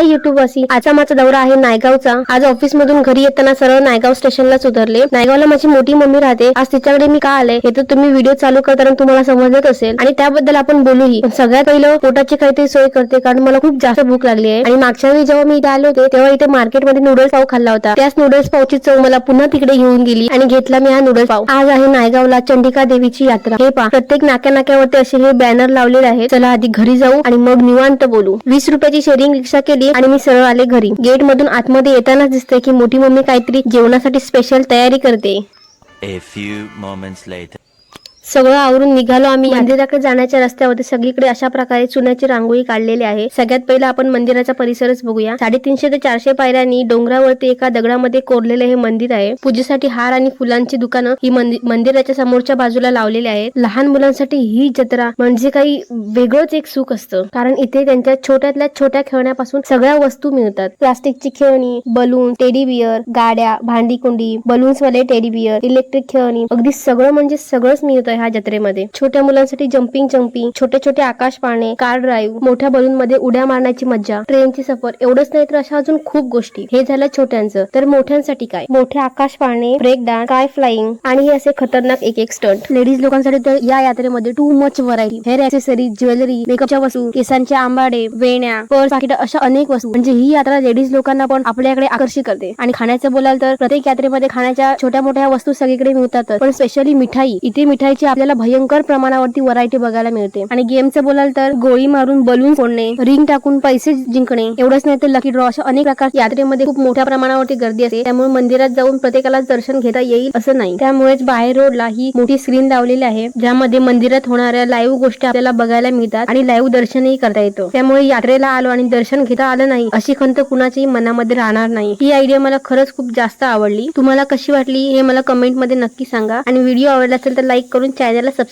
हाय YouTube वासी आजचा माझा दौरा आहे नायगावचा. आज ऑफिस मधून घरी येताना सरळ नायगाव स्टेशनलाच उतरले नायगावला माझी मोठी मम्मी राहते. आज तिच्याकडे मी का आले? हे तर तुम्ही व्हिडिओ चालू करताना तुम्हाला समजत असेल. आणि त्याबद्दल आपण बोलूही. पण सगळ्यात पहिलं पोटाची काहीतरी सोय करते कारण मला खूप जास्त भूक लागली आहे. आणि मागच्या वेळी जेव्हा मी इथे आले होते तेव्हा इथे मार्केटमध्ये नूडल्स पाव खाल्ला होता. त्याच नूडल्स पावची चव मला पुन्हा तिकडे घेऊन गेली आणि घेतला मी हा नूडल्स पाव. आज आहे नायगावला चंडिका देवीची यात्रा. हे पा प्रत्येक नाक्या नाक्यावरती असे हे बॅनर लावलेले आहेत. चला आधी घरी जाऊ आणि मग निवांत बोलू. वीस रुपयाची शेअरिंग रिक्षा केली आणि मी सरळ आले घरी गेट मधून आतमध्ये येतानाच दिसते की मोठी मम्मी काहीतरी जेवणासाठी स्पेशल तयारी करते A few moments later. सगळं आवरून निघालो आम्ही. मंदिराकडे जाण्याच्या रस्त्यावरती सगळीकडे अशा प्रकारे चुन्याची रांगोळी काढलेली आहे. सगळ्यात पहिला आपण मंदिराचा परिसरच बघूया. साडेतीनशे ते चारशे पायऱ्यांनी डोंगरावरती एका दगडामध्ये कोरलेले हे मंदिर आहे. पूजेसाठी हार आणि फुलांची दुकानं ही मंदि- मंदिराच्या समोरच्या बाजूला लावलेली आहेत. लहान मुलांसाठी ही जत्रा म्हणजे काही वेगळंच एक सुख असतं. कारण इथे त्यांच्या छोट्यातल्या छोट्या खेळण्यापासून सगळ्या वस्तू मिळतात. प्लास्टिकची खेळणी बलून टेडी बिअर गाड्या भांडी कुंडी बलून्स वाले टेडी बिअर इलेक्ट्रिक खेळणी. अगदी सगळं म्हणजे सगळंच मिळतं. ह्या जत्रेमध्ये. छोट्या मुलांसाठी जम्पिंग जम्पिंग छोटे छोटे आकाश पाळणे कार ड्राईव्ह मोठ्या बलून मध्ये उड्या मारण्याची मज्जा ट्रेनची सफर एवढंच नाही तर अशा अजून खूप गोष्टी. हे झालं छोट्यांचं. तर मोठ्यांसाठी काय? मोठे आकाश पाळणे ब्रेक डान्स काय फ्लाइंग आणि हे असे खतरनाक एक एक स्टंट लेडीज लोकांसाठी तर या यात्रेमध्ये too much variety hair accessories jewellery मेकअपच्या वस्तू केसांचे आंबाडे वेण्या पर्स पाकिट अशा अनेक वस्तू. म्हणजे ही यात्रा लेडीज लोकांना पण आपल्याकडे आकर्षित करते. आणि खाण्याचं बोलाल तर प्रत्येक यात्रेमध्ये खाण्याच्या छोट्या मोठ्या वस्तू सगळीकडे मिळतात पण स्पेशली मिठाई इथे मिठाई मिठाईची आपल्याला भयंकर प्रमाणावरती व्हरायटी बघायला मिळते. आणि गेमचं बोलाल तर गोळी मारून बलून फोडणे रिंग टाकून पैसे जिंकणे एवढंच नाही तर लकी ड्रॉ अशा अनेक प्रकार यात्रेमध्ये खूप मोठ्या प्रमाणावरती गर्दी असते. त्यामुळे मंदिरात जाऊन प्रत्येकाला दर्शन घेता येईल असं नाही. त्यामुळेच बाहेर रोडला ही मोठी स्क्रीन लावलेली आहे ज्यामध्ये मंदिरात होणाऱ्या लाईव्ह गोष्टी आपल्याला बघायला मिळतात आणि लाईव्ह दर्शनही करता येतं. त्यामुळे यात्रेला आलो आणि दर्शन घेता आलं नाही अशी खंत कुणाच्याही मनामध्ये राहणार नाही. ही आयडिया मला खरंच खूप जास्त आवडली. तुम्हाला कशी वाटली हे मला कमेंटमध्ये नक्की सांगा. आणि व्हिडिओ आवडला असेल तर लाईक करून ใจและ subscribe